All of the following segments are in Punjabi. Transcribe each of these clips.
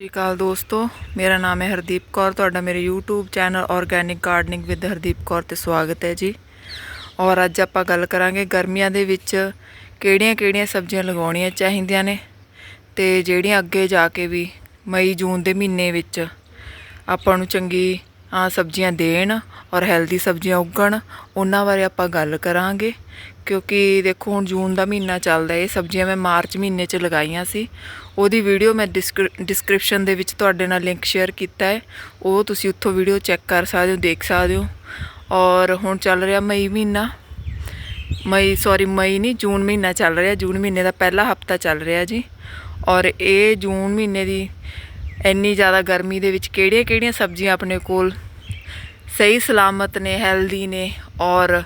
ਸਤਿ ਸ਼੍ਰੀ ਅਕਾਲ ਦੋਸਤੋ, ਮੇਰਾ ਨਾਮ ਹੈ ਹਰਦੀਪ ਕੌਰ, ਤੁਹਾਡਾ ਮੇਰੇ YouTube channel Organic Gardening with Hardeep Kaur ਤੇ ਸਵਾਗਤ ਹੈ ਜੀ। ਔਰ ਅੱਜ ਆਪਾਂ ਗੱਲ ਕਰਾਂਗੇ ਗਰਮੀਆਂ ਦੇ ਵਿੱਚ ਕਿਹੜੀਆਂ-ਕਿਹੜੀਆਂ ਸਬਜ਼ੀਆਂ ਲਗਾਉਣੀਆਂ ਚਾਹੀਦੀਆਂ ਨੇ ਤੇ ਜਿਹੜੀਆਂ ਅੱਗੇ ਜਾ ਕੇ ਵੀ ਮਈ, ਜੂਨ ਦੇ ਮਹੀਨੇ ਵਿੱਚ ਆਪਾਂ ਨੂੰ ਚੰਗੀ ਆ ਸਬਜ਼ੀਆਂ ਦੇਣ ਔਰ ਹੈਲਦੀ ਸਬਜ਼ੀਆਂ ਉੱਗਣ, ਉਹਨਾਂ ਬਾਰੇ ਆਪਾਂ ਗੱਲ ਕਰਾਂਗੇ। ਕਿਉਂਕਿ ਦੇਖੋ ਹੁਣ ਜੂਨ ਦਾ ਮਹੀਨਾ ਚੱਲਦਾ ਇਹ ਸਬਜ਼ੀਆਂ ਮੈਂ ਮਾਰਚ ਮਹੀਨੇ 'ਚ ਲਗਾਈਆਂ ਸੀ ਉਹਦੀ ਵੀਡੀਓ ਮੈਂ ਡਿਸਕ੍ਰਿਪਸ਼ਨ ਦੇ ਵਿੱਚ ਤੁਹਾਡੇ ਨਾਲ ਲਿੰਕ ਸ਼ੇਅਰ ਕੀਤਾ ਹੈ। ਉਹ ਤੁਸੀਂ ਉੱਥੋਂ ਵੀਡੀਓ ਚੈੱਕ ਕਰ ਸਕਦੇ ਹੋ, ਦੇਖ ਸਕਦੇ ਹੋ। ਔਰ ਹੁਣ ਚੱਲ ਰਿਹਾ ਮਈ ਮਹੀਨਾ। ਮਈ ਸੌਰੀ ਮਈ ਨਹੀਂ, ਜੂਨ ਮਹੀਨਾ ਚੱਲ ਰਿਹਾ। ਜੂਨ ਮਹੀਨੇ ਦਾ ਪਹਿਲਾ ਹਫਤਾ ਚੱਲ ਰਿਹਾ ਜੀ। ਔਰ ਇਹ ਜੂਨ ਮਹੀਨੇ ਦੀ ਇੰਨੀ ਜ਼ਿਆਦਾ ਗਰਮੀ ਦੇ ਵਿੱਚ ਕਿਹੜੀਆਂ-ਕਿਹੜੀਆਂ ਸਬਜ਼ੀਆਂ ਆਪਣੇ ਕੋਲ ਸਹੀ, ਸਲਾਮਤ ਨੇ ਹੈਲਦੀ ਨੇ ਔਰ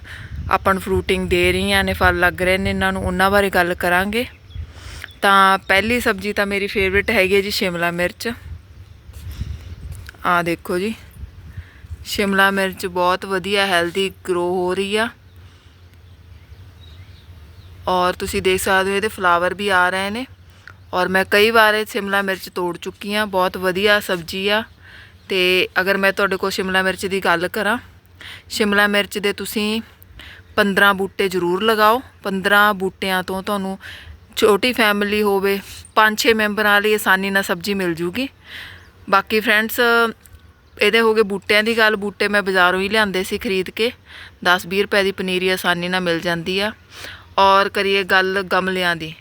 ਆਪਾਂ ਨੂੰ ਫਰੂਟਿੰਗ ਦੇ ਰਹੀਆਂ ਨੇ, ਫਲ ਲੱਗ ਰਹੇ ਨੇ। ਇਹਨਾਂ ਨੂੰ ਉਹਨਾਂ ਬਾਰੇ ਗੱਲ ਕਰਾਂਗੇ। ਤਾਂ ਪਹਿਲੀ ਸਬਜ਼ੀ ਤਾਂ ਮੇਰੀ ਫੇਵਰਿਟ ਹੈਗੀ ਹੈ ਜੀ ਸ਼ਿਮਲਾ ਮਿਰਚ। ਆ ਦੇਖੋ ਜੀ, ਸ਼ਿਮਲਾ ਮਿਰਚ ਬਹੁਤ ਵਧੀਆ ਹੈਲਦੀ ਗਰੋ ਹੋ ਰਹੀ ਆ। ਔਰ ਤੁਸੀਂ ਦੇਖ ਸਕਦੇ ਹੋ ਇਹਦੇ ਫਲਾਵਰ ਵੀ ਆ ਰਹੇ ਨੇ। ਔਰ ਮੈਂ ਕਈ ਵਾਰ ਇਹ ਸ਼ਿਮਲਾ ਮਿਰਚ ਤੋੜ ਚੁੱਕੀ ਆ ਬਹੁਤ ਵਧੀਆ ਸਬਜ਼ੀ ਆ। ਤੇ ਅਗਰ ਮੈਂ ਤੁਹਾਡੇ ਕੋਲ ਸ਼ਿਮਲਾ ਮਿਰਚ ਦੀ ਗੱਲ ਕਰਾਂ, ਸ਼ਿਮਲਾ ਮਿਰਚ ਦੇ ਤੁਸੀਂ 15 ਬੂਟੇ ਜ਼ਰੂਰ ਲਗਾਓ। 15 ਬੂਟਿਆਂ ਤੋਂ ਤੁਹਾਨੂੰ ਛੋਟੀ ਫੈਮਿਲੀ ਹੋਵੇ 5-6 ਮੈਂਬਰਾਂ ਲਈ ਆਸਾਨੀ ਨਾਲ ਸਬਜ਼ੀ ਮਿਲ ਜੂਗੀ। ਬਾਕੀ ਫਰੈਂਡਸ, ਇਹਦੇ ਹੋ ਗਏ ਬੂਟਿਆਂ ਦੀ ਗੱਲ, ਬੂਟੇ ਮੈਂ ਬਾਜ਼ਾਰੋਂ ਹੀ ਲਿਆਂਦੇ ਸੀ ਖਰੀਦ ਕੇ। 10-20 ਰੁਪਏ ਦੀ ਪਨੀਰੀ ਆਸਾਨੀ ਨਾਲ ਮਿਲ ਜਾਂਦੀ ਆ। ਔਰ ਕਰੀਏ ਗੱਲ ਗਮਲਿਆਂ ਦੀ।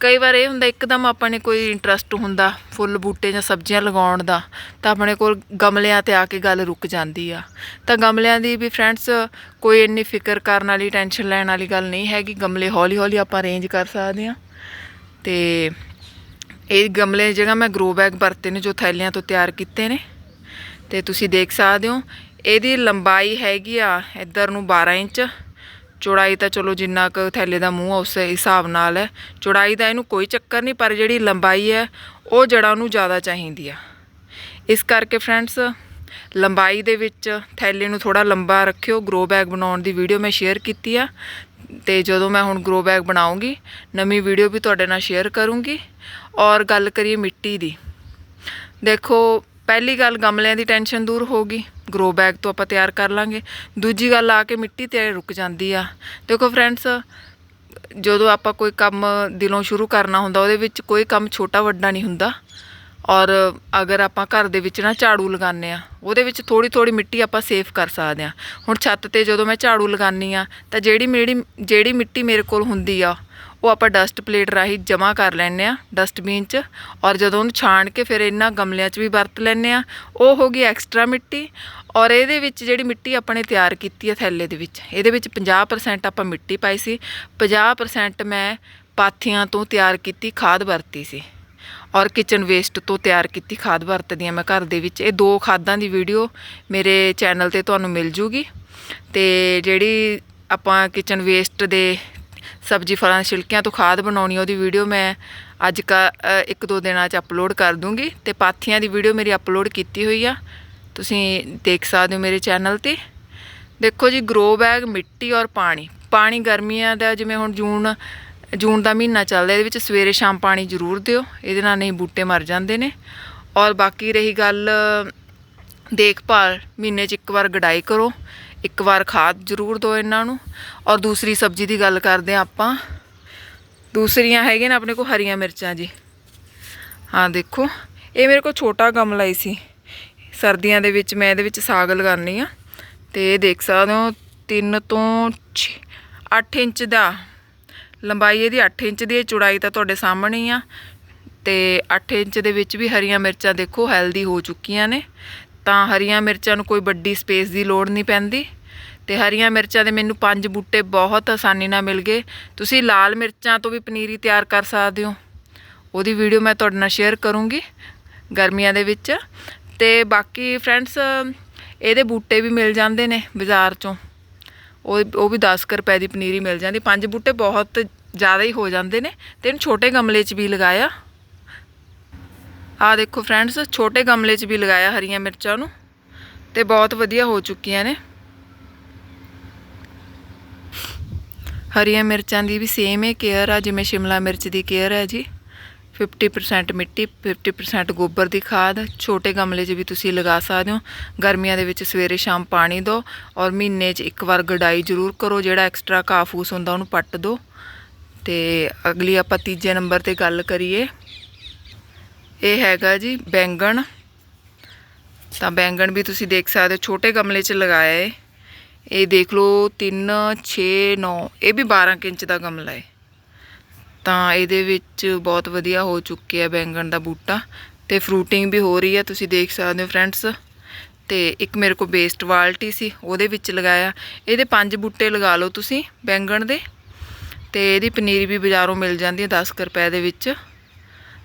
ਕਈ ਵਾਰ ਇਹ ਹੁੰਦਾ, ਇੱਕਦਮ ਆਪਾਂ ਨੇ ਕੋਈ ਇੰਟਰਸਟ ਹੁੰਦਾ, ਫੁੱਲ, ਬੂਟੇ ਜਾਂ ਸਬਜ਼ੀਆਂ ਲਗਾਉਣ ਦਾ, ਤਾਂ ਆਪਣੇ ਕੋਲ ਗਮਲਿਆਂ ਤੇ ਆ ਕੇ ਗੱਲ ਰੁਕ ਜਾਂਦੀ ਆ। ਤਾਂ ਗਮਲਿਆਂ ਦੀ ਵੀ ਫਰੈਂਡਸ, ਕੋਈ ਇੰਨੀ ਫਿਕਰ ਕਰਨ ਵਾਲੀ, ਟੈਨਸ਼ਨ ਲੈਣ ਵਾਲੀ ਗੱਲ ਨਹੀਂ ਹੈਗੀ। ਗਮਲੇ ਹੌਲੀ ਹੌਲੀ ਆਪਾਂ ਅਰੇਂਜ ਕਰ ਸਕਦੇ ਆ ਤੇ ਇਹ ਗਮਲੇ ਜਿਹੜਾ ਮੈਂ ਗਰੋ ਬੈਗ ਵਰਤੇ ਨੇ ਜੋ ਥੈਲਿਆਂ ਤੋਂ ਤਿਆਰ ਕੀਤੇ ਨੇ। ਤੇ ਤੁਸੀਂ ਦੇਖ ਸਕਦੇ ਹੋ, ਇਹਦੀ ਲੰਬਾਈ ਹੈਗੀ ਆ ਇੱਧਰ ਨੂੰ 12 ਇੰਚ। ਚੌੜਾਈ ਤਾਂ ਚਲੋ ਜਿੰਨਾ ਕੁ ਥੈਲੇ ਦਾ ਮੂੰਹ ਆ, ਉਸ ਹਿਸਾਬ ਨਾਲ ਹੈ। ਚੌੜਾਈ ਦਾ ਇਹਨੂੰ ਕੋਈ ਚੱਕਰ ਨਹੀਂ, ਪਰ ਜਿਹੜੀ ਲੰਬਾਈ ਹੈ, ਉਹ ਜੜਾਂ ਨੂੰ ਜ਼ਿਆਦਾ ਚਾਹੀਦੀ ਆ। ਇਸ ਕਰਕੇ ਫਰੈਂਡਸ ਲੰਬਾਈ ਦੇ ਵਿੱਚ ਥੈਲੇ ਨੂੰ ਥੋੜਾ ਲੰਬਾ ਰੱਖਿਓ। ਗਰੋ ਬੈਗ ਬਣਾਉਣ ਦੀ ਵੀਡੀਓ ਮੈਂ ਸ਼ੇਅਰ ਕੀਤੀ ਆ। ਤੇ ਜਦੋਂ ਮੈਂ ਹੁਣ ਗਰੋ ਬੈਗ ਬਣਾਉਂਗੀ, ਨਵੀਂ ਵੀਡੀਓ ਵੀ ਤੁਹਾਡੇ ਨਾਲ ਸ਼ੇਅਰ ਕਰੂੰਗੀ। ਔਰ ਗੱਲ ਕਰੀਏ ਮਿੱਟੀ ਦੀ। ਦੇਖੋ, ਪਹਿਲੀ ਗੱਲ ਗਮਲਿਆਂ ਦੀ ਟੈਨਸ਼ਨ ਦੂਰ ਹੋਗੀ ਗਰੋ ਬੈਗ ਤੋਂ ਆਪਾਂ ਤਿਆਰ ਕਰ ਲਾਂਗੇ। ਦੂਜੀ ਗੱਲ ਆ ਕੇ ਮਿੱਟੀ ਤੇ ਰੁਕ ਜਾਂਦੀ ਆ। ਦੇਖੋ ਫਰੈਂਡਸ ਜਦੋਂ ਆਪਾਂ ਕੋਈ ਕੰਮ ਦਿਲੋਂ ਸ਼ੁਰੂ ਕਰਨਾ ਹੁੰਦਾ, ਉਹਦੇ ਵਿੱਚ ਕੋਈ ਕੰਮ ਛੋਟਾ ਵੱਡਾ ਨਹੀਂ ਹੁੰਦਾ। ਔਰ ਅਗਰ ਆਪਾਂ ਘਰ ਦੇ ਵਿੱਚ ਨਾ ਝਾੜੂ ਲਗਾਉਂਦੇ ਆ ਉਹਦੇ ਵਿੱਚ ਥੋੜੀ ਥੋੜੀ ਮਿੱਟੀ ਆਪਾਂ ਸੇਫ ਕਰ ਸਕਦੇ ਆ ਹੁਣ ਛੱਤ ਤੇ ਜਦੋਂ ਮੈਂ ਝਾੜੂ ਲਗਾਉਂਦੀ ਆ ਤਾਂ ਜਿਹੜੀ ਮੇਰੀ, ਜਿਹੜੀ ਮਿੱਟੀ ਮੇਰੇ ਕੋਲ ਹੁੰਦੀ ਆ, ਉਹ ਆਪਾਂ ਡਸਟ ਪਲੇਟ ਰਾਹੀਂ ਜਮ੍ਹਾਂ ਕਰ ਲੈਂਦੇ ਆ ਡਸਟਬਿਨ 'ਚ ਔਰ ਜਦੋਂ ਉਹਨੂੰ ਛਾਣ ਕੇ ਫਿਰ ਇਹਨਾਂ ਗਮਲਿਆਂ 'ਚ ਵੀ ਵਰਤ ਲੈਂਦੇ ਆ ਉਹ ਹੋ ਗਈ ਐਕਸਟਰਾ ਮਿੱਟੀ ਔਰ ਇਹਦੇ ਵਿੱਚ ਜਿਹੜੀ ਮਿੱਟੀ ਆਪਾਂ ਨੇ ਤਿਆਰ ਕੀਤੀ ਹੈ ਥੈਲੇ ਦੇ ਵਿੱਚ, ਇਹਦੇ ਵਿੱਚ 50% ਆਪਾਂ ਮਿੱਟੀ ਪਾਈ ਸੀ 50% ਮੈਂ ਪਾਥੀਆਂ ਤੋਂ ਤਿਆਰ ਕੀਤੀ, ਖਾਦ ਵਰਤੀ ਸੀ। ਔਰ ਕਿਚਨ ਵੇਸਟ ਤੋਂ ਤਿਆਰ ਕੀਤੀ ਖਾਦ ਵਰਤਦੀ ਆ ਮੈਂ ਘਰ ਦੇ ਵਿੱਚ। ਇਹ ਦੋ ਖਾਦਾਂ ਦੀ ਵੀਡੀਓ ਮੇਰੇ ਚੈਨਲ ਤੇ ਤੁਹਾਨੂੰ ਮਿਲ ਜੂਗੀ। ਤੇ ਜਿਹੜੀ ਆਪਾਂ ਕਿਚਨ ਵੇਸਟ ਦੇ ਸਬਜ਼ੀ ਫਲਾਂ, ਛਿਲਕਿਆਂ ਤੋਂ ਖਾਦ ਬਣਾਉਣੀ ਉਹਦੀ ਵੀਡੀਓ ਮੈਂ ਅੱਜ ਕਾ ਇੱਕ ਦੋ ਦਿਨਾਂ 'ਚ ਅਪਲੋਡ ਕਰ ਦੂੰਗੀ। ਤੇ ਪਾਥੀਆਂ ਦੀ ਵੀਡੀਓ ਮੇਰੀ ਅਪਲੋਡ ਕੀਤੀ ਹੋਈ ਆ। ਤੁਸੀਂ ਦੇਖ ਸਕਦੇ ਹੋ ਮੇਰੇ ਚੈਨਲ ਤੇ। ਦੇਖੋ ਜੀ ਗਰੋ ਬੈਗ ਮਿੱਟੀ ਔਰ ਪਾਣੀ। ਪਾਣੀ ਗਰਮੀਆਂ ਦਾ ਜਿਵੇਂ ਹੁਣ ਜੂਨ ਜੂਨ ਦਾ ਮਹੀਨਾ ਚੱਲਦਾ, ਇਹਦੇ ਵਿੱਚ ਸਵੇਰੇ ਸ਼ਾਮ ਪਾਣੀ ਜ਼ਰੂਰ ਦਿਓ, ਇਹਦੇ ਨਾਲ ਨਹੀਂ ਬੂਟੇ ਮਰ ਜਾਂਦੇ ਨੇ। ਔਰ ਬਾਕੀ ਰਹੀ ਗੱਲ, ਦੇਖਭਾਲ, ਮਹੀਨੇ 'ਚ ਇੱਕ ਵਾਰ ਗਡਾਈ ਕਰੋ, ਇੱਕ ਵਾਰ ਖਾਦ ਜ਼ਰੂਰ ਦਿਓ ਇਹਨਾਂ ਨੂੰ। ਔਰ ਦੂਸਰੀ ਸਬਜ਼ੀ ਦੀ ਗੱਲ ਕਰਦੇ ਆ ਆਪਾਂ। ਦੂਸਰੀਆਂ ਹੈਗੀਆਂ ਨੇ ਆਪਣੇ ਕੋਲ ਹਰੀਆਂ ਮਿਰਚਾਂ ਜੀ। ਹਾਂ, ਦੇਖੋ, ਇਹ ਮੇਰੇ ਕੋਲ ਛੋਟਾ ਗਮਲਾ ਹੀ ਸੀ। ਸਰਦੀਆਂ ਦੇ ਵਿੱਚ ਮੈਂ ਇਹਦੇ ਵਿੱਚ ਸਾਗ ਲਗਾਉਣੀ ਆ ਤੇ ਦੇਖ ਸਕਦੇ ਹੋ 3 ਤੋਂ 8 ਇੰਚ ਦਾ ਲੰਬਾਈ ਇਹਦੀ 8 ਇੰਚ ਦੀ ਹੈ, ਚੌੜਾਈ ਤਾਂ ਤੁਹਾਡੇ ਸਾਹਮਣੇ ਹੀ ਆ। ਤੇ 8 ਇੰਚ ਦੇ ਵਿੱਚ ਵੀ ਹਰੀਆਂ ਮਿਰਚਾਂ ਦੇਖੋ ਹੈਲਦੀ ਹੋ ਚੁੱਕੀਆਂ ਨੇ। ਤਾਂ ਹਰੀਆਂ ਮਿਰਚਾਂ ਨੂੰ ਕੋਈ ਵੱਡੀ ਸਪੇਸ ਦੀ ਲੋੜ ਨਹੀਂ ਪੈਂਦੀ। ਤੇ ਹਰੀਆਂ ਮਿਰਚਾਂ ਦੇ ਮੈਨੂੰ ਪੰਜ ਬੂਟੇ ਬਹੁਤ ਆਸਾਨੀ ਨਾਲ ਮਿਲ ਗਏ। ਤੁਸੀਂ ਲਾਲ ਮਿਰਚਾਂ ਤੋਂ ਵੀ ਪਨੀਰੀ ਤਿਆਰ ਕਰ ਸਕਦੇ ਹੋ। ਉਹਦੀ ਵੀਡੀਓ ਮੈਂ ਤੁਹਾਡੇ ਨਾਲ ਸ਼ੇਅਰ ਕਰੂੰਗੀ ਗਰਮੀਆਂ ਦੇ ਵਿੱਚ। ਤੇ ਬਾਕੀ ਫਰੈਂਡਸ ਇਹਦੇ ਬੂਟੇ ਵੀ ਮਿਲ ਜਾਂਦੇ ਨੇ ਬਾਜ਼ਾਰ ਚੋਂ। ਉਹ ਉਹ ਵੀ 10 ਰੁਪਏ ਦੀ ਪਨੀਰੀ ਮਿਲ ਜਾਂਦੀ। ਪੰਜ ਬੂਟੇ ਬਹੁਤ ਜ਼ਿਆਦਾ ਹੀ ਹੋ ਜਾਂਦੇ ਨੇ ਤੇ ਇਹਨੂੰ ਛੋਟੇ ਗਮਲੇ 'ਚ ਵੀ ਲਗਾਇਆ। ਆ ਦੇਖੋ ਫਰੈਂਡਸ ਛੋਟੇ ਗਮਲੇ 'ਚ ਵੀ ਲਗਾਇਆ ਹਰੀਆਂ ਮਿਰਚਾਂ ਨੂੰ ਤੇ ਬਹੁਤ ਵਧੀਆ ਹੋ ਚੁੱਕੀਆਂ ਨੇ। ਹਰੀਆਂ ਮਿਰਚਾਂ ਦੀ ਵੀ ਸੇਮ ਹੈ ਕੇਅਰ ਆ, ਜਿਵੇਂ ਸ਼ਿਮਲਾ ਮਿਰਚ ਦੀ ਕੇਅਰ ਹੈ ਜੀ। 50% ਮਿੱਟੀ 50% ਗੋਬਰ ਦੀ ਖਾਦ, ਛੋਟੇ ਗਮਲੇ 'ਚ ਵੀ ਤੁਸੀਂ ਲਗਾ ਸਕਦੇ ਹੋ। ਗਰਮੀਆਂ ਦੇ ਵਿੱਚ ਸਵੇਰੇ ਸ਼ਾਮ ਪਾਣੀ ਦਿਓ ਔਰ ਮਹੀਨੇ 'ਚ ਇੱਕ ਵਾਰ ਗਡਾਈ ਜ਼ਰੂਰ ਕਰੋ, ਜਿਹੜਾ ਐਕਸਟਰਾ ਘਾਹ ਫੂਸ ਹੁੰਦਾ ਉਹਨੂੰ ਪੱਟ ਦਿਓ। ਤੇ ਅਗਲੀ ਆਪਾਂ ਤੀਜੇ ਨੰਬਰ ਤੇ ਗੱਲ ਕਰੀਏ। ਇਹ ਹੈਗਾ ਜੀ ਬੈਂਗਣ। ਤਾਂ ਬੈਂਗਣ ਵੀ ਤੁਸੀਂ ਦੇਖ ਸਕਦੇ ਹੋ, ਛੋਟੇ ਗਮਲੇ 'ਚ ਲਗਾਇਆ ਹੈ ਇਹ ਦੇਖ ਲਓ 3 6 9 ਇਹ ਵੀ 12 ਕੁ ਇੰਚ ਦਾ ਗਮਲਾ ਹੈ ਤਾਂ ਇਹਦੇ ਵਿੱਚ ਬਹੁਤ ਵਧੀਆ ਹੋ ਚੁੱਕਿਆ ਬੈਂਗਣ ਦਾ ਬੂਟਾ। ਤੇ ਫਰੂਟਿੰਗ ਵੀ ਹੋ ਰਹੀ ਹੈ, ਤੁਸੀਂ ਦੇਖ ਸਕਦੇ ਹੋ ਫਰੈਂਡਸ। ਤੇ ਇੱਕ ਮੇਰੇ ਕੋਲ ਵੇਸਟ ਬਾਲਟੀ ਸੀ, ਉਹਦੇ ਵਿੱਚ ਲਗਾਇਆ। ਇਹਦੇ ਪੰਜ ਬੂਟੇ ਲਗਾ ਲਓ ਤੁਸੀਂ ਬੈਂਗਣ ਦੇ। ਤੇ ਇਹਦੀ ਪਨੀਰੀ ਵੀ ਬਾਜ਼ਾਰੋਂ ਮਿਲ ਜਾਂਦੀ ਹੈ 10 ਕੁ ਰੁਪਏ ਦੇ ਵਿੱਚ।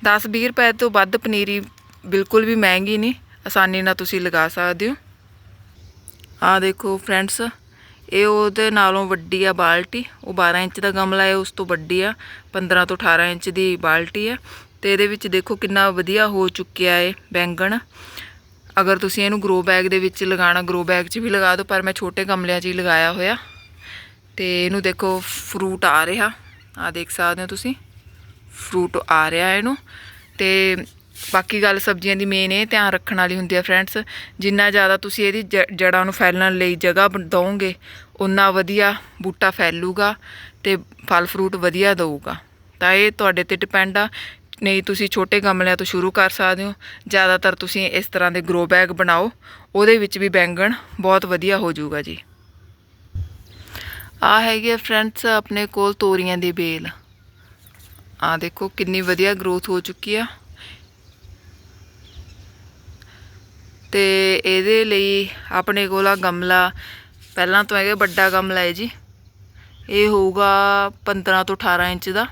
10-20 ਰੁਪਏ ਤੋਂ ਵੱਧ ਪਨੀਰੀ ਬਿਲਕੁਲ ਵੀ ਮਹਿੰਗੀ ਨਹੀਂ, ਆਸਾਨੀ ਨਾਲ ਤੁਸੀਂ ਲਗਾ ਸਕਦੇ ਹੋ। ਆ ਦੇਖੋ ਫਰੈਂਡਸ, ਇਹ ਉਹਦੇ ਨਾਲੋਂ ਵੱਡੀ ਆ ਬਾਲਟੀ, ਉਹ 12 ਇੰਚ ਦਾ ਗਮਲਾ ਹੈ, ਉਸ ਤੋਂ ਵੱਡੀ ਆ 15 ਤੋਂ 18 ਇੰਚ ਦੀ ਬਾਲਟੀ ਆ ਤੇ ਇਹਦੇ ਵਿੱਚ ਦੇਖੋ ਕਿੰਨਾ ਵਧੀਆ ਹੋ ਚੁੱਕਿਆ ਏ ਬੈਂਗਣ। ਅਗਰ ਤੁਸੀਂ ਇਹਨੂੰ ਗਰੋ ਬੈਗ ਦੇ ਵਿੱਚ ਲਗਾਣਾ ਗਰੋ ਬੈਗ 'ਚ ਵੀ ਲਗਾ ਦਿਓ, ਪਰ ਮੈਂ ਛੋਟੇ ਗਮਲਿਆਂ 'ਚ ਹੀ ਲਗਾਇਆ ਹੋਇਆ। ਤੇ ਇਹਨੂੰ ਦੇਖੋ ਫਰੂਟ ਆ ਰਿਹਾ। ਆ ਦੇਖ ਸਕਦੇ ਹੋ ਤੁਸੀਂ। ਫਰੂਟ ਆ ਰਿਹਾ ਇਹਨੂੰ। ਤੇ ਬਾਕੀ ਗੱਲ ਸਬਜ਼ੀਆਂ ਦੀ ਮੇਨ ਇਹ ਧਿਆਨ ਰੱਖਣ ਵਾਲੀ ਹੁੰਦੀ ਹੈ ਫਰੈਂਡਸ ਜਿੰਨਾ ਜ਼ਿਆਦਾ ਤੁਸੀਂ ਇਹਦੀ ਜ- ਜੜ੍ਹਾਂ ਨੂੰ ਫੈਲਣ ਲਈ ਜਗ੍ਹਾ ਦੋਗੇ ਉਨਾ ਵਧੀਆ ਬੂਟਾ ਫੈਲੂਗਾ ਤੇ ਫਲ ਫਰੂਟ ਵਧੀਆ ਦਊਗਾ। ਤਾਂ ਇਹ ਤੁਹਾਡੇ ਤੇ ਡਿਪੈਂਡ ਆ। ਨਹੀਂ ਤੁਸੀਂ ਛੋਟੇ ਗਮਲਿਆਂ ਤੋਂ ਸ਼ੁਰੂ ਕਰ ਸਕਦੇ ਹੋ। ਜ਼ਿਆਦਾਤਰ ਤੁਸੀਂ ਇਸ ਤਰ੍ਹਾਂ ਦੇ ਗਰੋ ਬੈਗ ਬਣਾਓ। ਉਹਦੇ ਵਿੱਚ ਵੀ ਬੈਂਗਣ ਬਹੁਤ ਵਧੀਆ ਹੋ ਜਾਊਗਾ ਜੀ। ਆ ਹੈਗੇ ਫਰੈਂਡਸ, ਆਪਣੇ ਕੋਲ ਤੋਰੀਆਂ ਦੀ ਬੇਲ। ਆ ਦੇਖੋ ਕਿੰਨੀ ਵਧੀਆ ਗਰੋਥ ਹੋ ਚੁੱਕੀ ਆ। ਤੇ ਇਹਦੇ ਲਈ ਆਪਣੇ ਕੋਲ ਆ ਗਮਲਾ। ਪਹਿਲਾਂ ਤੋਂ ਹੈਗਾ ਵੱਡਾ ਗਮਲਾ ਹੈ ਜੀ। ਇਹ ਹੋਊਗਾ 15 ਤੋਂ 18 ਇੰਚ ਦਾ।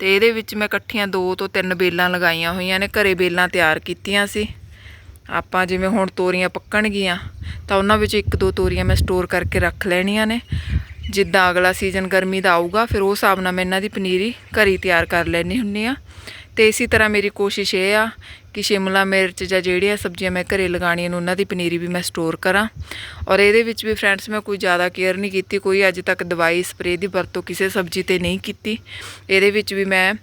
ਤੇ ਇਹਦੇ ਵਿੱਚ ਮੈਂ ਇਕੱਠੀਆਂ ਦੋ ਤੋਂ ਤਿੰਨ ਬੇਲਾਂ ਲਗਾਈਆਂ ਹੋਈਆਂ ਨੇ। ਘਰੇ ਬੇਲਾਂ ਤਿਆਰ ਕੀਤੀਆਂ ਸੀ। ਆਪਾਂ ਜਿਵੇਂ ਹੁਣ ਤੋਰੀਆਂ ਪੱਕਣਗੀਆਂ ਤਾਂ ਉਹਨਾਂ ਵਿੱਚ ਇੱਕ ਦੋ ਤੋਰੀਆਂ ਮੈਂ ਸਟੋਰ ਕਰਕੇ ਰੱਖ ਲੈਣੀਆਂ ਨੇ। ਜਿੱਦਾਂ ਅਗਲਾ ਸੀਜ਼ਨ ਗਰਮੀ ਦਾ ਆਊਗਾ, ਫਿਰ ਉਸ ਹਿਸਾਬ ਨਾਲ ਮੈਂ ਇਹਨਾਂ ਦੀ ਪਨੀਰੀ ਘਰੇ ਹੀ ਤਿਆਰ ਕਰ ਲੈਣੀ ਹੁੰਨੀ ਆ ਤੇ ਇਸੇ ਤਰ੍ਹਾਂ ਮੇਰੀ ਕੋਸ਼ਿਸ਼ ਇਹ ਆ ਕਿ ਸ਼ਿਮਲਾ ਮਿਰਚ ਜਾਂ ਜਿਹੜੀਆਂ ਸਬਜ਼ੀਆਂ ਮੈਂ ਘਰੇ ਲਗਾਣੀਆਂ ਨੇ, ਉਹਨਾਂ ਦੀ ਪਨੀਰੀ ਵੀ ਮੈਂ ਸਟੋਰ ਕਰਾਂ। ਔਰ ਇਹਦੇ ਵਿੱਚ ਵੀ ਫਰੈਂਡਸ ਮੈਂ ਕੋਈ ਜ਼ਿਆਦਾ ਕੇਅਰ ਨਹੀਂ ਕੀਤੀ, ਕੋਈ ਅੱਜ ਤੱਕ ਦਵਾਈ ਸਪਰੇਅ ਦੀ ਵਰਤੋਂ ਕਿਸੇ ਸਬਜ਼ੀ ਤੇ ਨਹੀਂ ਕੀਤੀ। ਇਹਦੇ ਵਿੱਚ ਵੀ ਮੈਂ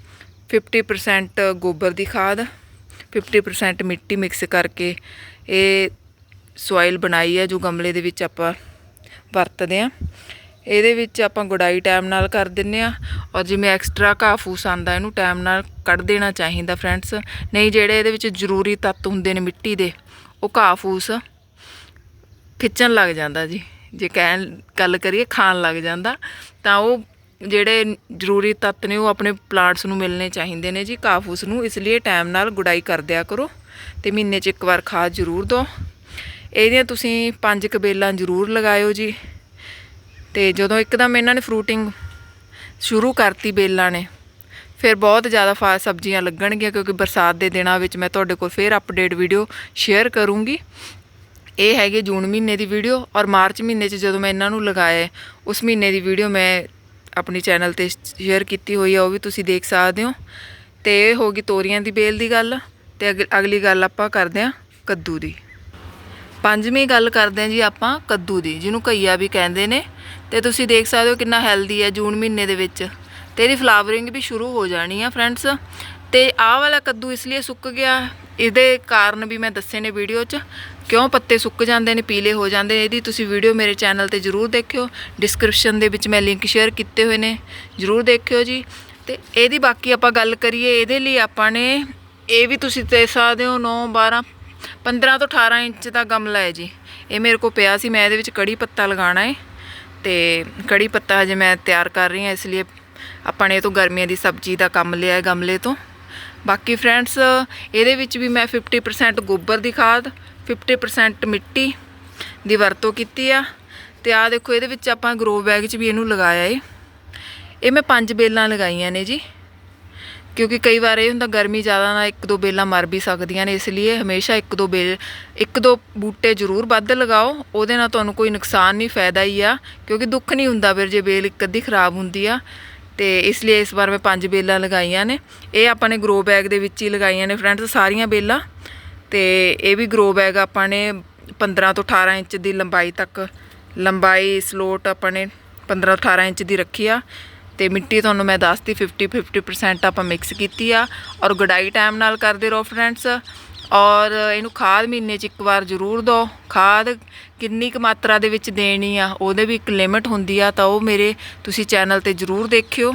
50% ਗੋਬਰ ਦੀ ਖਾਦ 50% ਮਿੱਟੀ ਮਿਕਸ ਕਰਕੇ ਇਹ ਸੋਇਲ ਬਣਾਈ ਹੈ ਜੋ ਗਮਲੇ ਦੇ ਵਿੱਚ ਆਪਾਂ ਵਰਤਦੇ ਆ। ਇਹਦੇ ਵਿੱਚ ਆਪਾਂ ਗੁਡਾਈ ਟਾਈਮ ਨਾਲ ਕਰ ਦਿੰਨੇ ਆ ਔਰ ਜਿਵੇਂ ਐਕਸਟਰਾ ਘਾਹ ਫੂਸ ਆਂਦਾ ਇਹਨੂੰ ਟਾਈਮ ਨਾਲ ਕੱਢ ਦੇਣਾ ਚਾਹੀਦਾ ਫਰੈਂਡਸ ਨਹੀਂ, ਜਿਹੜੇ ਇਹਦੇ ਵਿੱਚ ਜ਼ਰੂਰੀ ਤੱਤ ਹੁੰਦੇ ਨੇ ਮਿੱਟੀ ਦੇ, ਉਹ ਘਾਹ ਫੂਸ ਖਿੱਚਣ ਲੱਗ ਜਾਂਦਾ ਜੀ। ਜੇ ਕਹਿਣ, ਗੱਲ ਕਰੀਏ ਖਾਣ ਲੱਗ ਜਾਂਦਾ, ਤਾਂ ਉਹ ਜਿਹੜੇ ਜ਼ਰੂਰੀ ਤੱਤ ਨੇ ਉਹ ਆਪਣੇ ਪਲਾਂਟਸ ਨੂੰ ਮਿਲਣੇ ਚਾਹੀਦੇ ਨੇ ਜੀ ਕਾਫੂਸ ਨੂੰ, ਇਸ ਲਈ ਟਾਈਮ ਨਾਲ ਗੁਡਾਈ ਕਰ ਦਿਆ ਕਰੋ ਤੇ ਮਹੀਨੇ 'ਚ ਇੱਕ ਵਾਰ ਖਾਦ ਜ਼ਰੂਰ ਦਿਓ। ਇਹਦੀਆਂ ਤੁਸੀਂ ਪੰਜ ਕਬੇਲਾਂ ਜ਼ਰੂਰ ਲਗਾਇਓ ਜੀ ਤੇ ਜਦੋਂ ਇੱਕਦਮ ਇਹਨਾਂ ਨੇ ਫਰੂਟਿੰਗ ਸ਼ੁਰੂ ਕਰਤੀ ਬੇਲਾਂ ਨੇ, ਫਿਰ ਬਹੁਤ ਜ਼ਿਆਦਾ ਫਾ, ਸਬਜ਼ੀਆਂ ਲੱਗਣਗੀਆਂ ਕਿਉਂਕਿ ਬਰਸਾਤ ਦੇ ਦਿਨਾਂ ਵਿੱਚ ਮੈਂ ਤੁਹਾਡੇ ਕੋਲ ਫੇਰ ਅਪਡੇਟ ਵੀਡੀਓ ਸ਼ੇਅਰ ਕਰੂੰਗੀ। ਇਹ ਹੈਗੇ ਜੂਨ ਮਹੀਨੇ ਦੀ ਵੀਡੀਓ ਔਰ ਮਾਰਚ ਮਹੀਨੇ 'ਚ ਜਦੋਂ ਮੈਂ ਇਹਨਾਂ ਨੂੰ ਲਗਾਇਆ ਉਸ ਮਹੀਨੇ ਦੀ ਵੀਡੀਓ ਮੈਂ ਆਪਣੀ ਚੈਨਲ ਤੇ ਸ਼ੇਅਰ ਕੀਤੀ ਹੋਈ ਆ, ਉਹ ਵੀ ਤੁਸੀਂ ਦੇਖ ਸਕਦੇ ਹੋ। ਤੇ ਇਹ ਹੋ ਗਈ ਤੋਰੀਆਂ ਦੀ ਬੇਲ ਦੀ ਗੱਲ, ਤੇ ਅਗ- ਅਗਲੀ ਗੱਲ ਆਪਾਂ ਕਰਦੇ ਹਾਂ ਕੱਦੂ ਦੀ। ਪੰਜਵੀਂ ਗੱਲ ਕਰਦੇ ਹਾਂ ਜੀ ਆਪਾਂ ਕੱਦੂ ਦੀ, ਜਿਹਨੂੰ ਕਈਆ ਵੀ ਕਹਿੰਦੇ ਨੇ। ਤੇ ਤੁਸੀਂ ਦੇਖ ਸਕਦੇ ਹੋ ਕਿੰਨਾ ਹੈਲਦੀ ਹੈ ਜੂਨ ਮਹੀਨੇ ਦੇ ਵਿੱਚ। ਤੇ ਇਹਦੀ ਫਲਾਵਰਿੰਗ ਵੀ ਸ਼ੁਰੂ ਹੋ ਜਾਣੀ ਆ ਫਰੈਂਡਸ ਤੇ ਆਹ ਵਾਲਾ ਕੱਦੂ ਇਸ ਲਈ ਸੁੱਕ ਗਿਆ, ਇਹਦੇ ਕਾਰਨ ਵੀ ਮੈਂ ਦੱਸੇ ਨੇ ਵੀਡੀਓ 'ਚ। ਕਿਉਂ ਪੱਤੇ ਸੁੱਕ ਜਾਂਦੇ ਨੇ, ਪੀਲੇ ਹੋ ਜਾਂਦੇ ਨੇ, ਇਹਦੀ ਤੁਸੀਂ ਵੀਡੀਓ ਮੇਰੇ ਚੈਨਲ ਤੇ ਜਰੂਰ ਦੇਖਿਓ। ਡਿਸਕ੍ਰਿਪਸ਼ਨ ਦੇ ਵਿੱਚ ਮੈਂ ਲਿੰਕ ਸ਼ੇਅਰ ਕੀਤੇ ਹੋਏ ਨੇ, ਜਰੂਰ ਦੇਖਿਓ ਜੀ। ਤੇ ਇਹਦੀ ਬਾਕੀ ਆਪਾਂ ਗੱਲ ਕਰੀਏ, ਇਹਦੇ ਲਈ ਆਪਾਂ ਨੇ ਇਹ ਵੀ ਤੁਸੀਂ ਦੇ ਸਕਦੇ ਹੋ 9 12 15 ਤੋਂ 18 ਇੰਚ ਦਾ ਗਮਲਾ ਹੈ ਜੀ। ਇਹ ਮੇਰੇ ਕੋਲ ਪਿਆ ਸੀ, ਮੈਂ ਇਹਦੇ ਵਿੱਚ ਕੜੀ ਪੱਤਾ ਲਗਾਉਣਾ ਹੈ। ਤੇ ਕੜੀ ਪੱਤਾ ਹਜੇ ਮੈਂ ਤਿਆਰ ਕਰ ਰਹੀ ਹਾਂ, ਇਸ ਲਈ ਆਪਾਂ ਨੇ ਇਹ ਤੋਂ ਗਰਮੀਆਂ ਦੀ ਸਬਜ਼ੀ ਦਾ ਕੰਮ ਲਿਆ ਹੈ ਗਮਲੇ ਤੋਂ। ਬਾਕੀ ਫਰੈਂਡਸ ਇਹਦੇ ਵਿੱਚ ਵੀ ਮੈਂ 50% ਗੋਬਰ ਦੀ ਖਾਦ 50% ਮਿੱਟੀ ਦੀ ਵਰਤੋਂ ਕੀਤੀ ਆ। ਤੇ ਆ ਦੇਖੋ, ਇਹਦੇ ਵਿੱਚ ਆਪਾਂ ਗਰੋ ਬੈਗ 'ਚ ਵੀ ਇਹਨੂੰ ਲਗਾਇਆ ਏ। ਇਹ ਮੈਂ ਪੰਜ ਬੇਲਾਂ ਲਗਾਈਆਂ ਨੇ ਜੀ। ਕਿਉਂਕਿ ਕਈ ਵਾਰ ਇਹ ਹੁੰਦਾ ਗਰਮੀ ਜ਼ਿਆਦਾ ਨਾਲ ਇੱਕ ਦੋ ਬੇਲਾਂ ਮਰ ਵੀ ਸਕਦੀਆਂ ਨੇ, ਇਸ ਲਈ ਹਮੇਸ਼ਾ ਇੱਕ ਦੋ ਬੇਲ, ਇੱਕ ਦੋ ਬੂਟੇ ਜ਼ਰੂਰ ਵੱਧ ਲਗਾਓ। ਉਹਦੇ ਨਾਲ ਤੁਹਾਨੂੰ ਕੋਈ ਨੁਕਸਾਨ ਨਹੀਂ, ਫਾਇਦਾ ਹੀ ਆ। ਕਿਉਂਕਿ ਦੁੱਖ ਨਹੀਂ ਹੁੰਦਾ ਫਿਰ ਜੇ ਬੇਲ ਇੱਕ ਅੱਧੀ ਖਰਾਬ ਹੁੰਦੀ ਆ। ਤੇ ਇਸ ਲਈ ਇਸ ਵਾਰ ਮੈਂ ਪੰਜ ਬੇਲਾਂ ਲਗਾਈਆਂ ਨੇ। ਇਹ ਆਪਾਂ ਨੇ ਗਰੋ ਬੈਗ ਦੇ ਵਿੱਚ ਹੀ ਲਗਾਈਆਂ ਨੇ ਫਰੈਂਡਸ ਸਾਰੀਆਂ ਬੇਲਾਂ। ਤੇ ਇਹ ਵੀ ਗਰੋ ਬੈਗ ਆਪਾਂ ਨੇ 15 ਤੋਂ 18 ਇੰਚ ਦੀ ਲੰਬਾਈ ਤੱਕ, ਲੰਬਾਈ ਸਲੋਟ ਆਪਾਂ ਨੇ 15 ਤੋਂ 18 ਇੰਚ ਦੀ ਰੱਖੀ ਆ ਤੇ ਮਿੱਟੀ ਤੁਹਾਨੂੰ ਮੈਂ ਦੱਸਤੀ 50 50% ਆਪਾਂ ਮਿਕਸ ਕੀਤੀ ਆ ਔਰ ਗੁਡਾਈ ਟਾਈਮ ਨਾਲ ਕਰਦੇ ਰਹੋ ਫਰੈਂਡਸ ਔਰ ਇਹਨੂੰ ਖਾਦ ਮਹੀਨੇ 'ਚ ਇੱਕ ਵਾਰ ਜ਼ਰੂਰ ਦਿਓ ਖਾਦ ਕਿੰਨੀ ਕੁ ਮਾਤਰਾ ਦੇ ਵਿੱਚ ਦੇਣੀ ਆ ਉਹਦੇ ਵੀ ਇੱਕ ਲਿਮਿਟ ਹੁੰਦੀ ਆ ਤਾਂ ਉਹ ਮੇਰੇ ਤੁਸੀਂ ਚੈਨਲ ਤੇ ਜ਼ਰੂਰ ਦੇਖਿਓ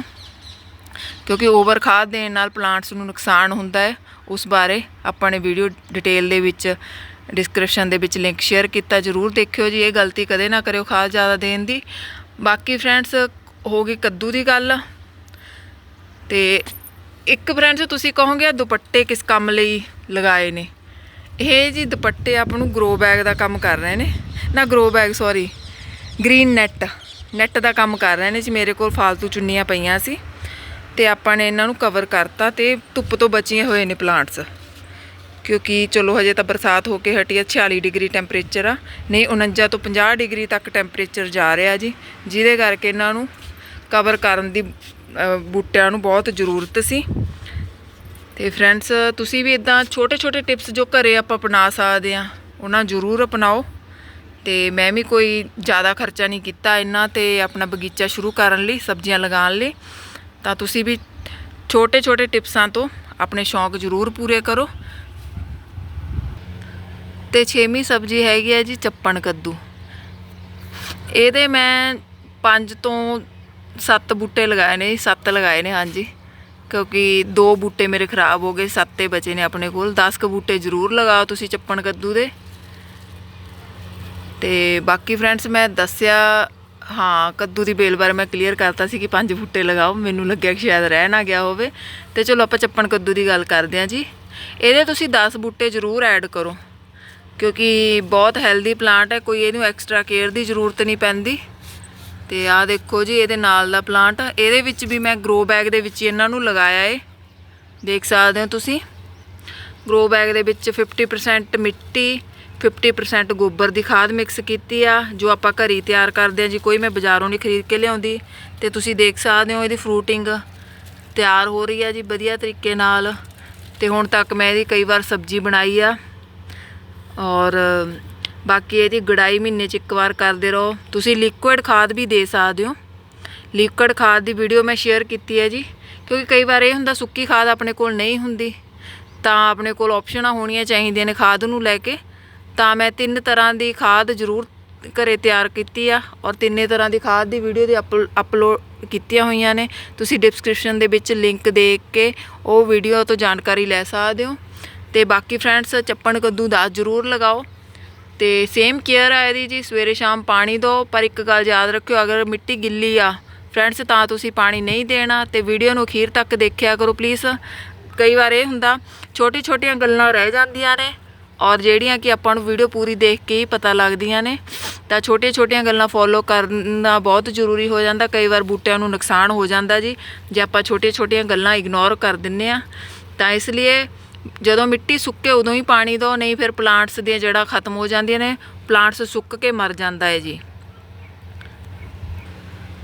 ਕਿਉਂਕਿ ਓਵਰ ਖਾਦ ਦੇਣ ਨਾਲ ਪਲਾਂਟਸ ਨੂੰ ਨੁਕਸਾਨ ਹੁੰਦਾ ਹੈ। ਉਸ ਬਾਰੇ ਆਪਾਂ ਨੇ ਵੀਡੀਓ ਡਿਟੇਲ ਦੇ ਵਿੱਚ ਡਿਸਕ੍ਰਿਪਸ਼ਨ ਦੇ ਵਿੱਚ ਲਿੰਕ ਸ਼ੇਅਰ ਕੀਤਾ, ਜਰੂਰ ਦੇਖਿਓ ਜੀ, ਇਹ ਗਲਤੀ ਕਦੇ ਨਾ ਕਰਿਓ ਖਾਦ ਜ਼ਿਆਦਾ ਦੇਣ ਦੀ। ਬਾਕੀ ਫਰੈਂਡਸ ਹੋ ਗਈ ਕੱਦੂ ਦੀ ਗੱਲ। ਤੇ ਇੱਕ ਫਰੈਂਡਸ ਤੁਸੀਂ ਕਹੋਗੇ ਆ ਦੁਪੱਟੇ ਕਿਸ ਕੰਮ ਲਈ ਲਗਾਏ ਨੇ? ਇਹ ਜੀ ਦੁਪੱਟੇ ਆਪ ਨੂੰ ਗਰੋ ਬੈਗ ਦਾ ਕੰਮ ਕਰ ਰਹੇ ਨੇ। ਨਾ grow bag sorry green net net ਦਾ ਕੰਮ ਕਰ ਰਹੇ ਨੇ ਜੀ, ਮੇਰੇ ਕੋਲ ਫਾਲਤੂ ਚੁੰਨੀਆਂ ਪਈਆਂ ਸੀ। ਤੇ ਆਪਾਂ ਨੇ ਇਹਨਾਂ ਨੂੰ ਕਵਰ ਕਰਤਾ ਤੇ ਧੁੱਪ ਤੋਂ ਬਚੇ ਹੋਏ ਨੇ ਪਲਾਂਟਸ ਕਿਉਂਕਿ ਚਲੋ ਹਜੇ ਤਾਂ ਬਰਸਾਤ ਹੋ ਕੇ ਹਟੀ ਆ 46 ਡਿਗਰੀ ਟੈਂਪਰੇਚਰ ਆ। ਨਹੀਂ 49 ਤੋਂ 50 ਡਿਗਰੀ ਤੱਕ ਟੈਂਪਰੇਚਰ ਜਾ ਰਿਹਾ ਜੀ। ਜਿਹਦੇ ਕਰਕੇ ਇਹਨਾਂ ਨੂੰ ਕਵਰ ਕਰਨ ਦੀ ਬੂਟਿਆਂ ਨੂੰ ਬਹੁਤ ਜ਼ਰੂਰਤ ਸੀ। ਤੇ ਫਰੈਂਡਸ ਤੁਸੀਂ ਵੀ ਇਦਾਂ ਛੋਟੇ ਛੋਟੇ ਟਿਪਸ ਜੋ ਘਰੇ ਆਪਾਂ ਅਪਣਾ ਸਕਦੇ ਆ, ਉਹਨਾਂ ਜ਼ਰੂਰ ਅਪਣਾਓ। ਤੇ ਮੈਂ ਵੀ ਕੋਈ ਜ਼ਿਆਦਾ ਖਰਚਾ ਨਹੀਂ ਕੀਤਾ ਇਹਨਾਂ ਤੇ ਆਪਣਾ ਬਗੀਚਾ ਸ਼ੁਰੂ ਕਰਨ ਲਈ, ਸਬਜ਼ੀਆਂ ਲਗਾਉਣ ਲਈ। ਤਾਂ ਤੁਸੀਂ ਵੀ ਛੋਟੇ ਛੋਟੇ ਟਿਪਸਾਂ ਤੋਂ ਆਪਣੇ ਸ਼ੌਂਕ ਜ਼ਰੂਰ ਪੂਰੇ ਕਰੋ। ਤੇ ਛੇਵੀਂ ਸਬਜ਼ੀ ਹੈਗੀ ਹੈ ਜੀ ਚੱਪਣ ਕੱਦੂ। ਇਹਦੇ ਮੈਂ 5 ਤੋਂ 7 ਬੂਟੇ ਲਗਾਏ ਨੇ 7 ਲਗਾਏ ਨੇ, ਹਾਂਜੀ। ਕਿਉਂਕਿ ਦੋ ਬੂਟੇ ਮੇਰੇ ਖਰਾਬ ਹੋ ਗਏ 7 ਤੇ ਬਚੇ ਨੇ ਆਪਣੇ ਕੋਲ। 10 ਕ ਬੂਟੇ ਜ਼ਰੂਰ ਲਗਾਓ ਤੁਸੀਂ ਚੱਪਣ ਕੱਦੂ ਦੇ। ਤੇ ਬਾਕੀ ਫਰੈਂਡਸ, ਮੈਂ ਦੱਸਿਆ ਹਾਂ, ਕੱਦੂ ਦੀ ਬੇਲ ਬਾਰੇ ਮੈਂ ਕਲੀਅਰ ਕਰਤਾ ਸੀ ਕਿ ਪੰਜ ਬੂਟੇ ਲਗਾਓ, ਮੈਨੂੰ ਲੱਗਿਆ ਕਿ ਸ਼ਾਇਦ ਰਹਿ ਨਾ ਗਿਆ ਹੋਵੇ। ਤੇ ਚਲੋ ਆਪਾਂ ਚੱਪਣ ਕੱਦੂ ਦੀ ਗੱਲ ਕਰਦੇ ਹਾਂ ਜੀ। ਇਹਦੇ ਤੁਸੀਂ 10 ਬੂਟੇ ਜ਼ਰੂਰ ਐਡ ਕਰੋ, ਕਿਉਂਕਿ ਬਹੁਤ ਹੈਲਦੀ ਪਲਾਂਟ ਹੈ, ਕੋਈ ਇਹਨੂੰ ਐਕਸਟਰਾ ਕੇਅਰ ਦੀ ਜ਼ਰੂਰਤ ਨਹੀਂ ਪੈਂਦੀ। ਤੇ ਆਹ ਦੇਖੋ ਜੀ, ਇਹਦੇ ਨਾਲ ਦਾ ਪਲਾਂਟ ਇਹਦੇ ਵਿੱਚ ਵੀ ਮੈਂ ਗਰੋ ਬੈਗ ਦੇ ਵਿੱਚ ਇਹਨਾਂ ਨੂੰ ਲਗਾਇਆ ਏ। ਦੇਖ ਸਕਦੇ ਹੋ ਤੁਸੀਂ। ਗਰੋ ਬੈਗ ਦੇ ਵਿੱਚ 50% ਮਿੱਟੀ 50% ਗੋਬਰ ਦੀ ਖਾਦ ਮਿਕਸ ਕੀਤੀ ਆ, ਜੋ ਆਪਾਂ ਘਰੀ ਤਿਆਰ ਕਰਦੇ ਆ ਜੀ, ਕੋਈ ਮੈਂ ਬਾਜ਼ਾਰੋਂ ਨਹੀਂ ਖਰੀਦ ਕੇ ਲਿਆਉਂਦੀ। ਤੇ ਤੁਸੀਂ ਦੇਖ ਸਕਦੇ ਹੋ ਇਹਦੀ ਫਰੂਟਿੰਗ ਤਿਆਰ ਹੋ ਰਹੀ ਆ ਜੀ, ਵਧੀਆ ਤਰੀਕੇ ਨਾਲ। ਤੇ ਹੁਣ ਤੱਕ ਮੈਂ ਇਹਦੀ ਕਈ ਵਾਰ ਸਬਜ਼ੀ ਬਣਾਈ ਆ। ਔਰ ਬਾਕੀ ਇਹਦੀ ਗੜਾਈ ਮਹੀਨੇ 'ਚ ਇੱਕ ਵਾਰ ਕਰਦੇ ਰਹੋ। ਤੁਸੀਂ ਲਿਕੁਇਡ ਖਾਦ ਵੀ ਦੇ ਸਕਦੇ ਹੋ। ਲਿਕੁਇਡ ਖਾਦ ਦੀ ਵੀਡੀਓ ਮੈਂ ਸ਼ੇਅਰ ਕੀਤੀ ਹੈ ਜੀ। ਕਿਉਂਕਿ ਕਈ ਵਾਰ ਇਹ ਹੁੰਦਾ, ਸੁੱਕੀ ਖਾਦ ਆਪਣੇ ਕੋਲ ਨਹੀਂ ਹੁੰਦੀ। ਤਾਂ ਆਪਣੇ ਕੋਲ ਆਪਸ਼ਨਾਂ ਹੋਣੀਆਂ ਚਾਹੀਦੀਆਂ ਨੇ ਖਾਦ ਨੂੰ ਲੈ ਕੇ। ਤਾਂ ਮੈਂ ਤਿੰਨ ਤਰ੍ਹਾਂ ਦੀ ਖਾਦ ਜ਼ਰੂਰ ਘਰੇ ਤਿਆਰ ਕੀਤੀ ਆ ਔਰ ਤਿੰਨੇ ਤਰ੍ਹਾਂ ਦੀ ਖਾਦ ਦੀ ਵੀਡੀਓ ਦੀ ਅਪਲੋਡ ਕੀਤੀਆਂ ਹੋਈਆਂ ਨੇ। ਤੁਸੀਂ ਡਿਸਕ੍ਰਿਪਸ਼ਨ ਦੇ ਵਿੱਚ ਲਿੰਕ ਦੇ ਕੇ ਉਹ ਵੀਡੀਓ ਤੋਂ ਜਾਣਕਾਰੀ ਲੈ ਸਕਦੇ ਹੋ। ਤੇ ਬਾਕੀ ਫਰੈਂਡਸ ਚੱਪਣ ਕੱਦੂ ਦਾ ਜ਼ਰੂਰ ਲਗਾਓ। ਤੇ ਸੇਮ ਕੇਅਰ ਆ ਇਹਦੀ ਜੀ, ਸਵੇਰੇ ਸ਼ਾਮ ਪਾਣੀ ਦਿਓ। ਪਰ ਇੱਕ ਗੱਲ ਯਾਦ ਰੱਖਿਓ, ਅਗਰ ਮਿੱਟੀ ਗਿੱਲੀ ਆ ਫਰੈਂਡਸ ਤਾਂ ਤੁਸੀਂ ਪਾਣੀ ਨਹੀਂ ਦੇਣਾ। ਤੇ ਵੀਡੀਓ ਨੂੰ ਅਖੀਰ ਤੱਕ ਦੇਖਿਆ ਕਰੋ ਪਲੀਜ਼ ਕਈ ਵਾਰ ਇਹ ਹੁੰਦਾ ਛੋਟੀ ਛੋਟੀਆਂ ਗੱਲਾਂ ਰਹਿ ਜਾਂਦੀਆਂ ਨੇ। ਔਰ ਜਿਹੜੀਆਂ ਕਿ ਆਪਾਂ ਨੂੰ ਵੀਡੀਓ ਪੂਰੀ ਦੇਖ ਕੇ ਹੀ ਪਤਾ ਲੱਗਦੀਆਂ ਨੇ, ਤਾਂ ਛੋਟੀਆਂ ਛੋਟੀਆਂ ਗੱਲਾਂ ਫੋਲੋ ਕਰਨਾ ਬਹੁਤ ਜ਼ਰੂਰੀ ਹੋ ਜਾਂਦਾ, ਕਈ ਵਾਰ ਬੂਟਿਆਂ ਨੂੰ ਨੁਕਸਾਨ ਹੋ ਜਾਂਦਾ ਜੀ। ਜੇ ਆਪਾਂ ਛੋਟੀਆਂ ਛੋਟੀਆਂ ਗੱਲਾਂ ਇਗਨੋਰ ਕਰ ਦਿੰਨੇ ਆ, ਤਾਂ ਇਸ ਲਈ ਜਦੋਂ ਮਿੱਟੀ ਸੁੱਕੇ ਉਦੋਂ ਹੀ ਪਾਣੀ ਦਿਓ ਨਹੀਂ ਫਿਰ ਪਲਾਂਟਸ ਦੀਆਂ ਜੜ੍ਹਾਂ ਖਤਮ ਹੋ ਜਾਂਦੀਆਂ ਨੇ ਪਲਾਂਟਸ ਸੁੱਕ ਕੇ ਮਰ ਜਾਂਦਾ ਹੈ ਜੀ।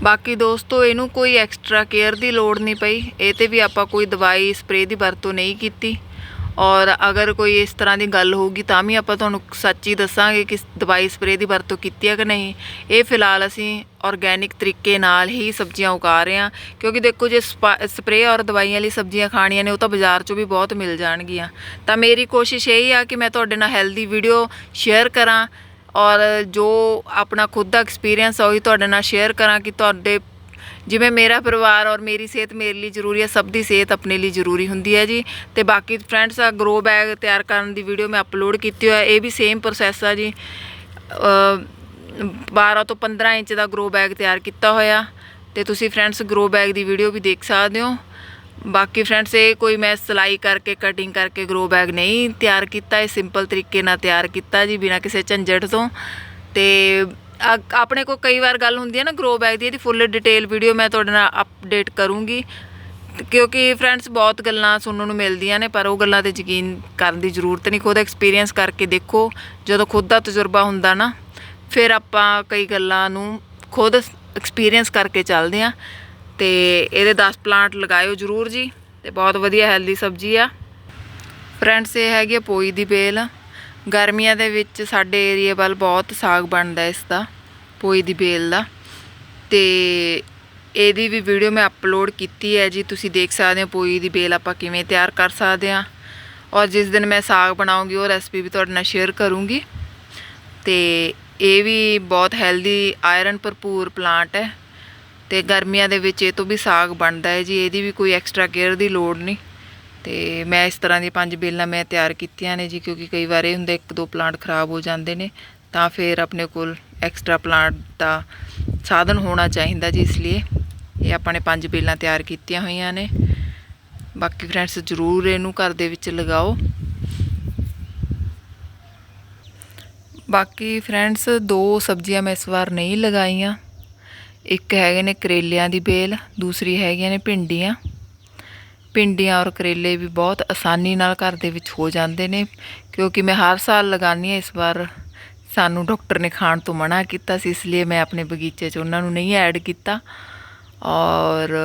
ਬਾਕੀ ਦੋਸਤੋ, ਇਹਨੂੰ ਕੋਈ ਐਕਸਟਰਾ ਕੇਅਰ ਦੀ ਲੋੜ ਨਹੀਂ ਪਈ, ਇਹ ਤੇ ਵੀ ਆਪਾਂ ਕੋਈ ਦਵਾਈ ਸਪਰੇਅ ਦੀ ਵਰਤੋਂ ਨਹੀਂ ਕੀਤੀ। ਔਰ ਅਗਰ ਕੋਈ ਇਸ ਤਰ੍ਹਾਂ ਦੀ ਗੱਲ ਹੋਊਗੀ ਤਾਂ ਵੀ ਆਪਾਂ ਤੁਹਾਨੂੰ ਸੱਚ ਹੀ ਦੱਸਾਂਗੇ ਕਿ ਦਵਾਈ ਸਪਰੇਅ ਦੀ ਵਰਤੋਂ ਕੀਤੀ ਹੈ ਕਿ ਨਹੀਂ। ਇਹ ਫਿਲਹਾਲ ਅਸੀਂ ਔਰਗੈਨਿਕ ਤਰੀਕੇ ਨਾਲ ਹੀ ਸਬਜ਼ੀਆਂ ਉਗਾ ਰਹੇ ਹਾਂ, ਕਿਉਂਕਿ ਦੇਖੋ ਜੇ ਸਪਰੇਅ ਔਰ ਦਵਾਈਆਂ ਵਾਲੀ ਸਬਜ਼ੀਆਂ ਖਾਣੀਆਂ ਨੇ, ਉਹ ਤਾਂ ਬਾਜ਼ਾਰ 'ਚੋਂ ਵੀ ਬਹੁਤ ਮਿਲ ਜਾਣਗੀਆਂ। ਤਾਂ ਮੇਰੀ ਕੋਸ਼ਿਸ਼ ਇਹ ਆ ਕਿ ਮੈਂ ਤੁਹਾਡੇ ਨਾਲ ਹੈਲਦੀ ਵੀਡੀਓ ਸ਼ੇਅਰ ਕਰਾਂ ਔਰ ਜੋ ਆਪਣਾ ਖੁਦ ਦਾ ਐਕਸਪੀਰੀਅੰਸ ਆ, ਉਹੀ ਤੁਹਾਡੇ ਨਾਲ ਸ਼ੇਅਰ ਕਰਾਂ ਕਿ ਤੁਹਾਡੇ ਜਿਵੇਂ ਮੇਰਾ ਪਰਿਵਾਰ ਔਰ ਮੇਰੀ ਸਿਹਤ ਮੇਰੇ ਲਈ ਜ਼ਰੂਰੀ ਹੈ ਸਭ ਦੀ ਸਿਹਤ ਆਪਣੇ ਲਈ ਜ਼ਰੂਰੀ ਹੁੰਦੀ ਹੈ ਜੀ। ਤੇ ਬਾਕੀ ਫਰੈਂਡਸ ਆ ਗਰੋ ਬੈਗ ਤਿਆਰ ਕਰਨ ਦੀ ਵੀਡੀਓ ਮੈਂ ਅਪਲੋਡ ਕੀਤੀ ਹੋਇਆ ਇਹ ਵੀ ਸੇਮ ਪ੍ਰੋਸੈਸ ਆ ਜੀ। ਅ, 12 ਤੋਂ 15 ਇੰਚ ਦਾ ਗਰੋ ਬੈਗ ਤਿਆਰ ਕੀਤਾ ਹੋਇਆ। ਤੇ ਤੁਸੀਂ ਫਰੈਂਡਸ ਗਰੋ ਬੈਗ ਦੀ ਵੀਡੀਓ ਵੀ ਦੇਖ ਸਕਦੇ ਹੋ। ਬਾਕੀ ਫਰੈਂਡਸ ਇਹ ਕੋਈ ਮੈਂ ਸਿਲਾਈ ਕਰਕੇ ਕਟਿੰਗ ਕਰਕੇ ਗਰੋ ਬੈਗ ਨਹੀਂ ਤਿਆਰ ਕੀਤਾ। ਇਹ ਸਿੰਪਲ ਤਰੀਕੇ ਨਾਲ ਤਿਆਰ ਕੀਤਾ ਜੀ ਬਿਨਾਂ ਕਿਸੇ ਝੰਜਟ ਤੋਂ। ਤੇ ਅ- ਆਪਣੇ ਕੋਲ ਕਈ ਵਾਰ ਗੱਲ ਹੁੰਦੀ ਹੈ ਨਾ ਗਰੋ ਬੈਗ ਦੀ, ਇਹਦੀ ਫੁੱਲ ਡਿਟੇਲ ਵੀਡੀਓ ਮੈਂ ਤੁਹਾਡੇ ਨਾਲ ਅਪਡੇਟ ਕਰੂੰਗੀ। ਤੇ ਕਿਉਂਕਿ ਫਰੈਂਡਸ ਬਹੁਤ ਗੱਲਾਂ ਸੁਣਨ ਨੂੰ ਮਿਲਦੀਆਂ ਨੇ, ਪਰ ਉਹ ਗੱਲਾਂ ਤੇ ਯਕੀਨ ਕਰਨ ਦੀ ਜ਼ਰੂਰਤ ਨਹੀਂ। ਖੁਦ ਐਕਸਪੀਰੀਅੰਸ ਕਰਕੇ ਦੇਖੋ, ਜਦੋਂ ਖੁਦ ਦਾ ਤਜਰਬਾ ਹੁੰਦਾ ਨਾ, ਫਿਰ ਆਪਾਂ ਕਈ ਗੱਲਾਂ ਨੂੰ ਖੁਦ ਐਕਸਪੀਰੀਅੰਸ ਕਰਕੇ ਚੱਲਦੇ ਆ ਤੇ ਇਹਦੇ 10 ਪਲਾਂਟ ਲਗਾਇਓ ਜ਼ਰੂਰ ਜੀ, ਤੇ ਬਹੁਤ ਵਧੀਆ ਹੈਲਦੀ ਸਬਜ਼ੀ ਆ। ਫਰੈਂਡਸ ਇਹ ਹੈਗੀ ਆ ਪੋਈ ਦੀ ਬੇਲ। ਗਰਮੀਆਂ ਦੇ ਵਿੱਚ ਸਾਡੇ ਏਰੀਆ ਵੱਲ ਬਹੁਤ ਸਾਗ ਬਣਦਾ ਇਸ ਦਾ, ਪੋਈ ਦੀ ਬੇਲ ਦਾ। ਤੇ ਇਹਦੀ ਵੀ ਵੀਡੀਓ ਮੈਂ ਅਪਲੋਡ ਕੀਤੀ ਹੈ ਜੀ, ਤੁਸੀਂ ਦੇਖ ਸਕਦੇ ਹੋ ਪੋਈ ਦੀ ਬੇਲ ਆਪਾਂ ਕਿਵੇਂ ਤਿਆਰ ਕਰ ਸਕਦੇ ਹਾਂ। ਔਰ ਜਿਸ ਦਿਨ ਮੈਂ ਸਾਗ ਬਣਾਉਂਗੀ, ਉਹ ਰੈਸਪੀ ਵੀ ਤੁਹਾਡੇ ਨਾਲ ਸ਼ੇਅਰ ਕਰੂੰਗੀ। ਤੇ ਇਹ ਵੀ ਬਹੁਤ ਹੈਲਦੀ ਆਇਰਨ ਭਰਪੂਰ ਪਲਾਂਟ ਹੈ। ਤੇ ਗਰਮੀਆਂ ਦੇ ਵਿੱਚ ਇਹ ਤੋਂ ਵੀ ਸਾਗ ਬਣਦਾ ਹੈ ਜੀ, ਇਹਦੀ ਵੀ ਕੋਈ ਐਕਸਟਰਾ ਕੇਅਰ ਦੀ ਲੋੜ ਨਹੀਂ। ਤੇ ਮੈਂ ਇਸ ਤਰ੍ਹਾਂ ਦੀਆਂ ਪੰਜ ਬੇਲਾਂ ਮੈਂ ਤਿਆਰ ਕੀਤੀਆਂ ਨੇ ਜੀ, ਕਿਉਂਕਿ ਕਈ ਵਾਰ ਇਹ ਹੁੰਦਾ, ਇੱਕ ਦੋ ਪਲਾਂਟ ਖਰਾਬ ਹੋ ਜਾਂਦੇ ਨੇ, ਤਾਂ ਫਿਰ ਆਪਣੇ ਕੋਲ ਐਕਸਟਰਾ ਪਲਾਂਟ ਦਾ ਸਾਧਨ ਹੋਣਾ ਚਾਹੀਦਾ ਜੀ, ਇਸ ਲਈ ਇਹ ਆਪਾਂ ਨੇ ਪੰਜ ਬੇਲਾਂ ਤਿਆਰ ਕੀਤੀਆਂ ਹੋਈਆਂ ਨੇ। ਬਾਕੀ ਫਰੈਂਡਸ ਜ਼ਰੂਰ ਇਹਨੂੰ ਘਰ ਦੇ ਵਿੱਚ ਲਗਾਓ। ਬਾਕੀ ਫਰੈਂਡਸ ਦੋ ਸਬਜ਼ੀਆਂ ਮੈਂ ਇਸ ਵਾਰ ਨਹੀਂ ਲਗਾਈਆਂ। ਇੱਕ ਹੈਗੇ ਨੇ ਕਰੇਲਿਆਂ ਦੀ ਬੇਲ, ਦੂਸਰੀ ਹੈਗੀਆਂ ਨੇ ਭਿੰਡੀਆਂ। ਭਿੰਡੀਆਂ ਔਰ ਕਰੇਲੇ ਵੀ ਬਹੁਤ ਆਸਾਨੀ ਨਾਲ ਘਰ ਦੇ ਵਿੱਚ ਹੋ ਜਾਂਦੇ ਨੇ, ਕਿਉਂਕਿ ਮੈਂ ਹਰ ਸਾਲ ਲਗਾਉਂਦੀ ਹਾਂ ਇਸ ਵਾਰ। ਸਾਨੂੰ ਡਾਕਟਰ ਨੇ ਖਾਣ ਤੋਂ ਮਨਾ ਕੀਤਾ ਸੀ, ਇਸ ਲਈ ਮੈਂ ਆਪਣੇ ਬਗੀਚੇ 'ਚ ਉਹਨਾਂ ਨੂੰ ਨਹੀਂ ਐਡ ਕੀਤਾ। ਔਰ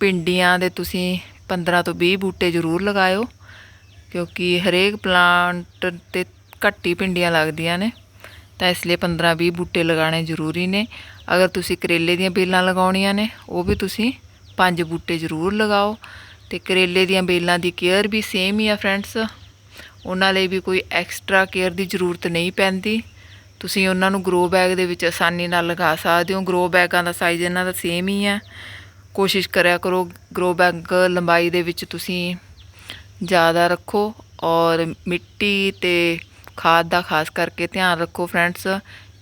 ਭਿੰਡੀਆਂ ਦੇ ਤੁਸੀਂ 15 ਤੋਂ 20 ਬੂਟੇ ਜ਼ਰੂਰ ਲਗਾਇਓ, ਕਿਉਂਕਿ ਹਰੇਕ ਪਲਾਂਟ ਤੇ ਘੱਟੀ ਭਿੰਡੀਆਂ ਲੱਗਦੀਆਂ ਨੇ। ਤਾਂ ਇਸ ਲਈ 15 20 ਬੂਟੇ ਲਗਾਉਣੇ ਜ਼ਰੂਰੀ ਨੇ। ਅਗਰ ਤੁਸੀਂ ਕਰੇਲੇ ਦੀਆਂ ਬੇਲਾਂ ਲਗਾਉਣੀਆਂ ਨੇ, ਉਹ ਵੀ ਤੁਸੀਂ ਪੰਜ ਬੂਟੇ ਜ਼ਰੂਰ ਲਗਾਓ। ਤੇ ਕਰੇਲੇ ਦੀਆਂ ਬੇਲਾਂ ਦੀ ਕੇਅਰ ਵੀ ਸੇਮ ਹੀ ਆ ਫਰੈਂਡਸ ਉਹਨਾਂ ਲਈ ਵੀ ਕੋਈ ਐਕਸਟਰਾ ਕੇਅਰ ਦੀ ਜ਼ਰੂਰਤ ਨਹੀਂ ਪੈਂਦੀ। ਤੁਸੀਂ ਉਹਨਾਂ ਨੂੰ ਗਰੋ ਬੈਗ ਦੇ ਵਿੱਚ ਆਸਾਨੀ ਨਾਲ ਲਗਾ ਸਕਦੇ ਹੋ। ਗਰੋ ਬੈਗਾਂ ਦਾ ਸਾਈਜ਼ ਇਹਨਾਂ ਦਾ ਸੇਮ ਹੀ ਹੈ ਕੋਸ਼ਿਸ਼ ਕਰਿਆ ਕਰੋ ਗਰੋ ਬੈਗ ਲੰਬਾਈ ਦੇ ਵਿੱਚ ਤੁਸੀਂ ਜ਼ਿਆਦਾ ਰੱਖੋ। ਔਰ ਮਿੱਟੀ ਤੇ ਖਾਦ ਦਾ ਖਾਸ ਕਰਕੇ ਧਿਆਨ ਰੱਖੋ ਫਰੈਂਡਸ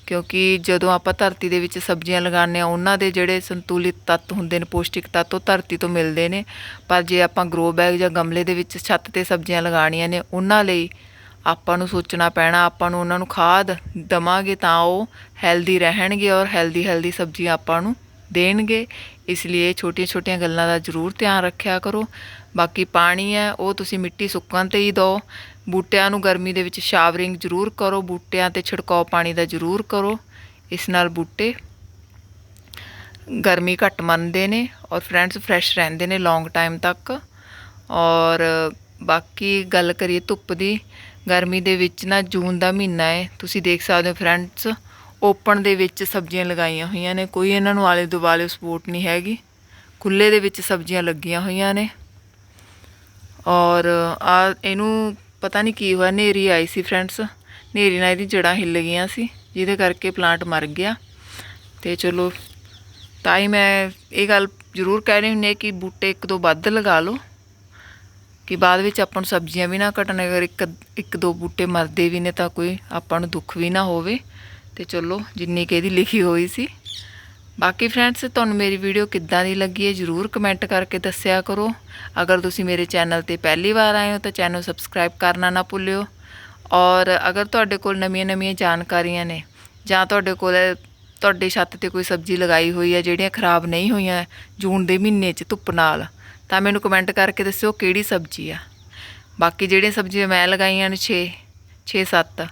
ਕਿਉਂਕਿ ਜਦੋਂ ਆਪਾਂ ਧਰਤੀ ਦੇ ਵਿੱਚ ਸਬਜ਼ੀਆਂ ਲਗਾਉਂਦੇ ਆ ਉਹਨਾਂ ਦੇ ਜਿਹੜੇ ਸੰਤੁਲਿਤ ਤੱਤ ਹੁੰਦੇ ਨੇ, ਪੌਸ਼ਟਿਕ ਤੱਤ, ਉਹ ਧਰਤੀ ਤੋਂ ਮਿਲਦੇ ਨੇ। ਪਰ ਜੇ ਆਪਾਂ ਗਰੋ ਬੈਗ ਜਾਂ ਗਮਲੇ ਦੇ ਵਿੱਚ ਛੱਤ ਤੇ ਸਬਜ਼ੀਆਂ ਲਗਾਉਣੀਆਂ ਨੇ, ਉਹਨਾਂ ਲਈ ਆਪਾਂ ਨੂੰ ਸੋਚਣਾ ਪੈਣਾ, ਆਪਾਂ ਨੂੰ ਉਹਨਾਂ ਨੂੰ ਖਾਦ ਦਵਾਂਗੇ ਤਾਂ ਉਹ ਹੈਲਦੀ ਰਹਿਣਗੇ ਔਰ ਹੈਲਦੀ ਹੈਲਦੀ ਸਬਜ਼ੀਆਂ ਆਪਾਂ ਨੂੰ ਦੇਣਗੇ। ਇਸ ਲਈ ਛੋਟੀਆਂ ਛੋਟੀਆਂ ਗੱਲਾਂ ਦਾ ਜ਼ਰੂਰ ਧਿਆਨ ਰੱਖਿਆ ਕਰੋ। ਬਾਕੀ ਪਾਣੀ ਹੈ, ਉਹ ਤੁਸੀਂ ਮਿੱਟੀ ਸੁੱਕਣ ਤੇ ਹੀ ਦਿਓ। ਬੂਟਿਆਂ ਨੂੰ ਗਰਮੀ ਦੇ ਵਿੱਚ ਸ਼ਾਵਰਿੰਗ ਜ਼ਰੂਰ ਕਰੋ, ਬੂਟਿਆਂ ਤੇ ਛਿੜਕਾਓ ਪਾਣੀ ਦਾ ਜ਼ਰੂਰ ਕਰੋ। ਇਸ ਨਾਲ ਬੂਟੇ ਗਰਮੀ ਘੱਟ ਮੰਨਦੇ ਨੇ ਔਰ ਫਰੈਂਡਸ ਫਰੈਸ਼ ਰਹਿੰਦੇ ਨੇ ਲੌਂਗ ਟਾਈਮ ਤੱਕ। ਔਰ ਬਾਕੀ ਗੱਲ ਕਰੀਏ ਧੁੱਪ ਦੀ, ਗਰਮੀ ਦੇ ਵਿੱਚ ਨਾ ਜੂਨ ਦਾ ਮਹੀਨਾ ਹੈ। ਤੁਸੀਂ ਦੇਖ ਸਕਦੇ ਹੋ ਫਰੈਂਡਸ ਓਪਨ ਦੇ ਵਿੱਚ ਸਬਜ਼ੀਆਂ ਲਗਾਈਆਂ ਹੋਈਆਂ ਨੇ। ਕੋਈ ਇਹਨਾਂ ਨੂੰ ਆਲੇ ਦੁਆਲੇ ਸਪੋਰਟ ਨਹੀਂ ਹੈਗੀ। ਖੁੱਲੇ ਦੇ ਵਿੱਚ ਸਬਜ਼ੀਆਂ ਲੱਗੀਆਂ ਹੋਈਆਂ ਨੇ। ਔਰ ਆ ਇਹਨੂੰ ਪਤਾ ਨਹੀਂ ਕੀ ਹੋਇਆ ਨੇਰੀ ਆਈ ਸੀ ਫਰੈਂਡਸ ਨੇਰੀ ਨਾਲ ਇਹਦੀ ਜੜਾਂ ਹਿੱਲ ਗਈਆਂ ਸੀ, ਜਿਹਦੇ ਕਰਕੇ ਪਲਾਂਟ ਮਰ ਗਿਆ। ਤੇ ਚਲੋ, ਤਾਂ ਹੀ ਮੈਂ ਇਹ ਗੱਲ ਜ਼ਰੂਰ ਕਹਿ ਰਹੀ ਹੁੰਦੀ ਹਾਂ ਕਿ ਬੂਟੇ ਇੱਕ ਦੋ ਵੱਧ ਲਗਾ ਲਓ। ਕਿ ਬਾਅਦ ਵਿੱਚ ਆਪਾਂ ਨੂੰ ਸਬਜ਼ੀਆਂ ਵੀ ਨਾ ਘਟਣ ਅਗਰ ਇੱਕ ਇੱਕ ਦੋ ਬੂਟੇ ਮਰਦੇ ਵੀ ਨੇ ਤਾਂ ਕੋਈ ਆਪਾਂ ਨੂੰ ਦੁੱਖ ਵੀ ਨਾ ਹੋਵੇ। ਤੇ ਚਲੋ, ਜਿੰਨੀ ਕਿ ਇਹਦੀ ਲਿਖੀ ਹੋਈ ਸੀ। ਬਾਕੀ ਫਰੈਂਡਸ ਤੁਹਾਨੂੰ ਮੇਰੀ ਵੀਡੀਓ ਕਿੱਦਾਂ ਦੀ ਲੱਗੀ ਹੈ ਜਰੂਰ ਕਮੈਂਟ ਕਰਕੇ ਦੱਸਿਆ ਕਰੋ। ਅਗਰ ਤੁਸੀਂ ਮੇਰੇ ਚੈਨਲ ਤੇ ਪਹਿਲੀ ਵਾਰ ਆਏ ਹੋ ਤਾਂ ਚੈਨਲ ਸਬਸਕ੍ਰਾਈਬ ਕਰਨਾ ਨਾ ਭੁੱਲਿਓ। ਔਰ ਅਗਰ ਤੁਹਾਡੇ ਕੋਲ ਨਵੀਆਂ-ਨਵੀਆਂ ਜਾਣਕਾਰੀਆਂ ਨੇ ਜਾਂ ਤੁਹਾਡੇ ਕੋਲ ਤੁਹਾਡੇ ਛੱਤ ਤੇ ਕੋਈ ਸਬਜ਼ੀ ਲਗਾਈ ਹੋਈ ਹੈ ਜਿਹੜੀਆਂ ਖਰਾਬ ਨਹੀਂ ਹੋਈਆਂ ਜੂਨ ਦੇ ਮਹੀਨੇ 'ਚ ਧੁੱਪ ਨਾਲ, ਤਾਂ ਮੈਨੂੰ ਕਮੈਂਟ ਕਰਕੇ ਦੱਸਿਓ ਕਿਹੜੀ ਸਬਜ਼ੀ ਆ। ਬਾਕੀ ਜਿਹੜੀਆਂ ਸਬਜ਼ੀਆਂ ਮੈਂ ਲਗਾਈਆਂ ਨੇ 6 6-7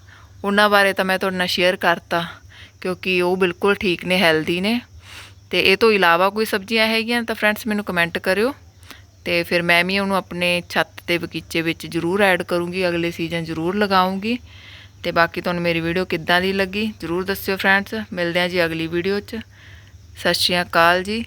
ਉਹਨਾਂ ਬਾਰੇ ਤਾਂ ਮੈਂ ਤੁਹਾਡੇ ਨਾਲ ਸ਼ੇਅਰ ਕਰਤਾ, ਕਿਉਂਕਿ ਉਹ ਬਿਲਕੁਲ ਠੀਕ ਨੇ ਹੈਲਦੀ ਨੇ। ਤੇ ਇਹ ਤੋਂ ਇਲਾਵਾ ਕੋਈ ਸਬਜ਼ੀਆਂ ਹੈਗੀਆਂ ਤਾਂ ਫਰੈਂਡਸ ਮੈਨੂੰ ਕਮੈਂਟ ਕਰਿਓ। ਤੇ ਫਿਰ ਮੈਂ ਵੀ ਉਹਨੂੰ ਆਪਣੇ ਛੱਤ ਤੇ ਬਗੀਚੇ ਵਿੱਚ ਜ਼ਰੂਰ ਐਡ ਕਰੂੰਗੀ, ਅਗਲੇ ਸੀਜ਼ਨ ਜ਼ਰੂਰ ਲਗਾਉਂਗੀ। ਤੇ ਬਾਕੀ ਤੁਹਾਨੂੰ ਮੇਰੀ ਵੀਡੀਓ ਕਿੱਦਾਂ ਦੀ ਲੱਗੀ ਜ਼ਰੂਰ ਦੱਸਿਓ ਫਰੈਂਡਸ ਮਿਲਦੇ ਹਾਂ ਜੀ ਅਗਲੀ ਵੀਡੀਓ 'ਚ। ਸਤਿ ਸ਼੍ਰੀ ਅਕਾਲ ਜੀ।